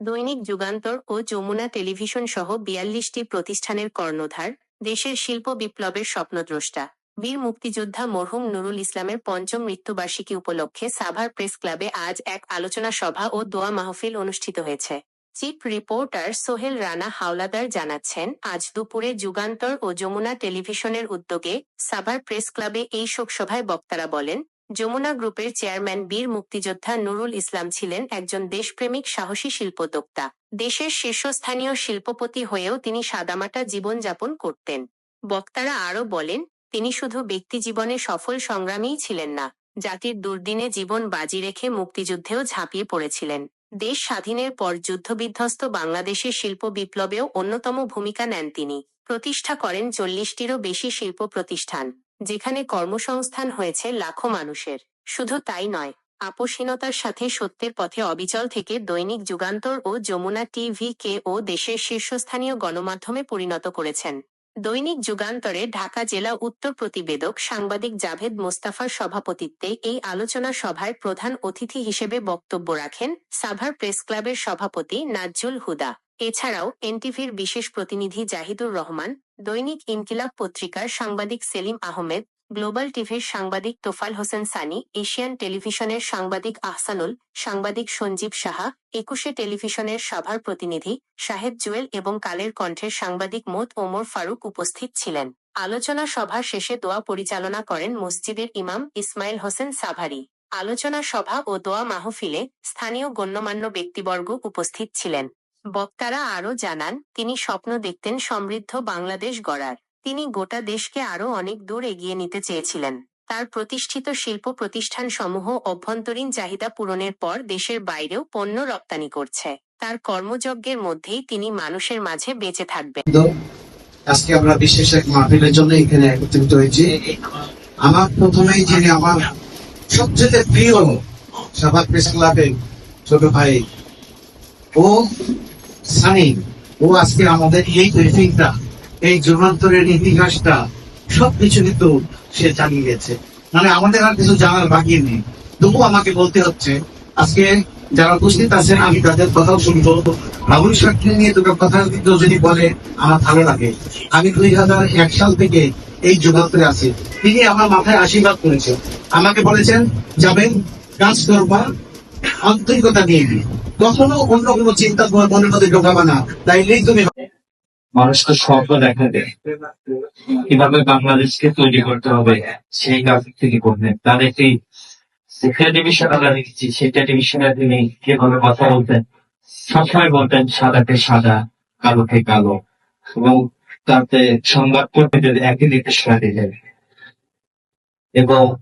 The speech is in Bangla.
দৈনিক যুগান্তর ও যমুনা টেলিভিশন সহ বিয়াল্লিশটি প্রতিষ্ঠানের কর্ণধার, দেশের শিল্প বিপ্লবের স্বপ্নদ্রষ্টা। বীর মুক্তিযোদ্ধা মরহুম নুরুল ইসলামের পঞ্চম মৃত্যুবার্ষিকী উপলক্ষে সাভার প্রেস ক্লাবে আজ এক আলোচনা সভা ও দোয়া মাহফিল অনুষ্ঠিত হয়েছে। চিফ রিপোর্টার সোহেল রানা হাওলাদার জানাচ্ছেন, আজ দুপুরে যুগান্তর ও যমুনা টেলিভিশনের উদ্যোগে সাভার প্রেস ক্লাবে এই শোকসভায় বক্তারা বলেন যমুনা গ্রুপের চেয়ারম্যান বীর মুক্তিযোদ্ধা নুরুল ইসলাম ছিলেন একজন দেশপ্রেমিক সাহসী শিল্পোদ্যোক্তা। দেশের শীর্ষস্থানীয় শিল্পপতি হয়েও তিনি সাদামাটা জীবনযাপন করতেন। বক্তারা আরও বলেন, তিনি শুধু ব্যক্তিজীবনে সফল সংগ্রামীই ছিলেন না, জাতির দুর্দিনে জীবন বাজি রেখে মুক্তিযুদ্ধেও ঝাঁপিয়ে পড়েছিলেন। দেশ স্বাধীনের পর যুদ্ধবিধ্বস্ত বাংলাদেশের শিল্প বিপ্লবেও অন্যতম ভূমিকা নেন তিনি। প্রতিষ্ঠা করেন চল্লিশটিরও বেশি শিল্প প্রতিষ্ঠান। যেখানে কর্মসংস্থান হয়েছে লাখো মানুষের। শুধু তাই নয়, আপোষহীনতার সাথে সত্যের পথে অবিচল থেকে দৈনিক যুগান্তর ও যমুনা টিভি কে ও দেশের শীর্ষস্থানীয় গণমাধ্যমে পরিণত করেছেন। দৈনিক যুগান্তরে ঢাকা জেলা উত্তর প্রতিবেদক সাংবাদিক জাভেদ মোস্তাফার সভাপতিত্বে এই আলোচনা সভায় প্রধান অতিথি হিসেবে বক্তব্য রাখেন সাভার প্রেস ক্লাবের সভাপতি নাজ্জুল হুদা। এছাড়াও এনটিভির বিশেষ প্রতিনিধি জাহিদুর রহমান দৈনিক ইনকিলাব পত্রিকার সাংবাদিক সেলিম আহমেদ, গ্লোবাল টিভির সাংবাদিক তোফাল হোসেন সানি, এশিয়ান টেলিভিশনের সাংবাদিক আহসানুল, সাংবাদিক সঞ্জীব সাহা, একুশে টেলিভিশনের সভার প্রতিনিধি শাহেদ জুয়েল এবং কালের কণ্ঠের সাংবাদিক মোত ওমর ফারুক উপস্থিত ছিলেন। আলোচনা সভা শেষে দোয়া পরিচালনা করেন মসজিদের ইমাম ইসমাইল হোসেন সাভারি। আলোচনা সভা ও দোয়া মাহফিলে স্থানীয় গণ্যমান্য ব্যক্তিবর্গ উপস্থিত ছিলেন। বক্তারা আরও জানান, তিনি স্বপ্ন দেখতেন সমৃদ্ধ বাংলাদেশ গড়ার। তিনি গোটা দেশকে আরও অনেক দূর এগিয়ে নিতে চেয়েছিলেন। তার প্রতিষ্ঠিত শিল্প প্রতিষ্ঠান সমূহ অভ্যন্তরীণ চাহিদা পূরণের পর দেশের বাইরেও পণ্য রপ্তানি করছে। তার কর্মযজ্ঞের মধ্যেই তিনি মানুষের মাঝে বেঁচে থাকবেন। আজকে আমরা বিশেষ এক মাহফিলের জন্য এখানে একত্রিত হয়েছি। আমার প্রথমেই যিনি আমার সবচেয়ে প্রিয় সাভার প্রেস ক্লাবের ছোট ভাই ও সানি ও আজকে আমাদের এই ব্রিফিংটা এই যুগান্তরের ইতিহাসটা, সবকিছু কিন্তু সে জানিয়ে গেছে মানে আমাদের আর কিছু জানার বাকি নেই। তবু আমাকে বলতে হচ্ছে, আজকে যারা উপস্থিত আছেন, আমি তাদের কথাও শুনব। বাবুল সাক্ষী নিয়ে দুটো কথা কিন্তু যদি বলে, আমার ভালো লাগে। আমি দুই হাজার এক সাল থেকে এই যুগান্তরে আছি। তিনি আমার মাথায় আশীর্বাদ করেছেন। আমাকে বলেছেন, যাবেন, কাজ করবা আন্তরিকতা নিয়ে কখনো অন্য কোনো চিন্তা তোমার মনের মধ্যে ঢোকাবা না। তাইলেই তুমি মানুষকে স্বপ্ন দেখা দেয়। কীভাবে বাংলাদেশকে তৈরি করতে হবে, সেই কাজ তিনি করতেন তার একটি টেলিভিশন আমরা দেখেছি। সেই টেলিভিশনে তিনি কীভাবে কথা বলতেন? সবসময় বলতেন, সাদাকে সাদা, কালোকে কালো। এবং তাতে সংবাদ কর্মীদের একই নির্দেশনা দিলেন। এবং